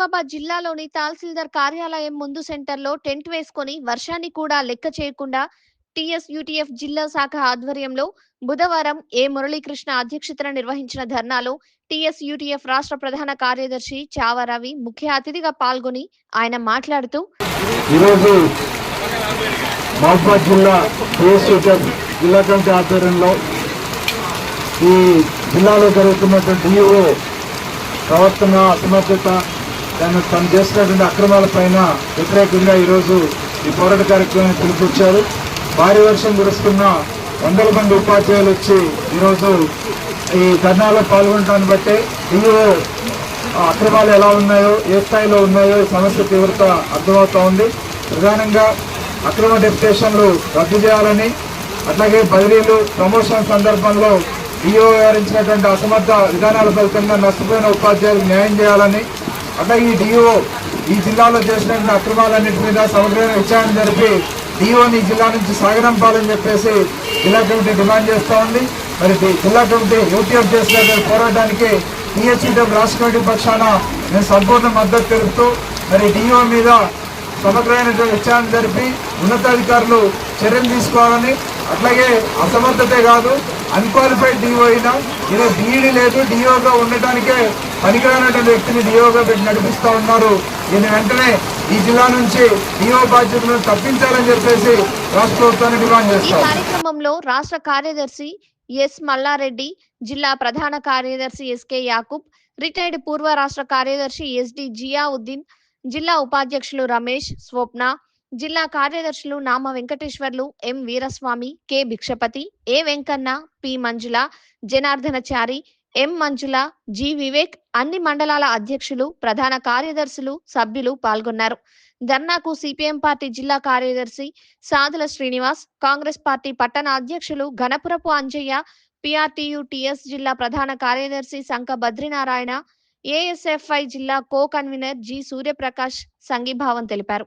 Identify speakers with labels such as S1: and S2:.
S1: నిజామాబాద్ జిల్లాలోని తహసీల్దార్ కార్యాలయం ముందు సెంటర్లో టెంట్ వేసుకొని వర్షాన్ని కూడా లెక్క చేయకుండా టిఎస్ యూటీఎఫ్ జిల్లా శాఖ ఆధ్వర్యంలో బుధవారం ఏ మురళీకృష్ణ అధ్యక్షతన నిర్వహించిన ధర్నాలో టిఎస్ యూటీఎఫ్ రాష్ట్ర ప్రధాన కార్యదర్శి చావరవి ముఖ్య అతిథిగా పాల్గొని ఆయన మాట్లాడుతూ
S2: ఈరోజు మహబాద్ జిల్లా జిల్లా కమిటీ ఆధ్వర్యంలో ఈ జిల్లాలో జరుగుతున్నటువంటి ప్రవర్తన అసమర్థత దాన్ని తను చేసినటువంటి అక్రమాలపైన వ్యతిరేకంగా ఈరోజు ఈ పోరాట కార్యక్రమాన్ని పిలుపుచ్చారు భారీ వర్షం కురుస్తున్న వందల మంది ఉపాధ్యాయులు వచ్చి ఈరోజు ఈ ధర్నాలో పాల్గొనడాన్ని బట్టే ఇందులో అక్రమాలు ఎలా ఉన్నాయో ఏ స్థాయిలో ఉన్నాయో సమస్య తీవ్రత అర్థమవుతా ఉంది. ప్రధానంగా అక్రమ డెప్యుటేషన్లు రద్దు చేయాలని అట్లాగే బదిలీలు ప్రమోషన్ సందర్భంలో డిఓ వ్యవహరించినటువంటి అసమర్థ విధానాల ఫలితంగా నష్టపోయిన ఉపాధ్యాయులకు న్యాయం చేయాలని అట్లాగే ఈ డిఓ ఈ జిల్లాలో చేసినటువంటి అక్రమాలన్నింటి మీద సమగ్రమైన విచారణ జరిపి డిఓని జిల్లా నుంచి సాగనంపాలని చెప్పేసి జిల్లా కమిటీ డిమాండ్ చేస్తూ ఉంది. మరి జిల్లా కమిటీ యూటీఎఫ్ చేసినటువంటి పోరాటానికి టీహెచ్ఈడబ్ల్యూ రాష్ట్ర కమిటీ పక్షాన నేను సంపూర్ణ మద్దతు తెలుపుతూ మరి డిఓ మీద సమగ్రమైనటువంటి విచారణ జరిపి ఉన్నతాధికారులు చర్యలు తీసుకోవాలని అట్లాగే అసమర్థతే కాదు అన్క్వాలిఫైడ్ డిఓ అయినా ఈయన బీఈడీ లేదు డిఓగా ఉండటానికే పనికిరానటువంటి వ్యక్తిని డిఓగా పెట్టి నడిపిస్తూ ఉన్నారు. ఈయన వెంటనే ఈ జిల్లా నుంచి డిఓ బాధ్యతలను తప్పించాలని చెప్పేసి రాష్ట్ర ప్రభుత్వాన్ని డిమాండ్
S1: ఈ
S2: చేస్తాం
S1: కార్యక్రమంలో రాష్ట్ర కార్యదర్శి ఎస్ మల్లారెడ్డి జిల్లా ప్రధాన కార్యదర్శి ఎస్కే యాకూబ్ రిటైర్డ్ పూర్వ రాష్ట్ర కార్యదర్శి ఎస్డి జియావుద్దీన్ జిల్లా ఉపాధ్యక్షులు రమేష్ స్వప్న జిల్లా కార్యదర్శులు Nama Venkateswarlu M Veeraswamy K Bhikshapathi A Venkanna P Manjula Janardhanachari M. Manjula G. Vivek అన్ని మండలాల అధ్యక్షులు ప్రధాన కార్యదర్శులు సభ్యులు పాల్గొన్నారు. ధర్నాకు సిపిఎం పార్టీ జిల్లా కార్యదర్శి సాధుల శ్రీనివాస్ కాంగ్రెస్ పార్టీ పట్టణ అధ్యక్షులు గణపురపు అంజయ్య పిఆర్టీయు టిఎస్ జిల్లా ప్రధాన కార్యదర్శి శంఖ బద్రీనారాయణ ఏఎస్ఎఫ్ఐ జిల్లా కో కన్వీనర్ జి. సూర్యప్రకాష్ సంఘీభావం తెలిపారు.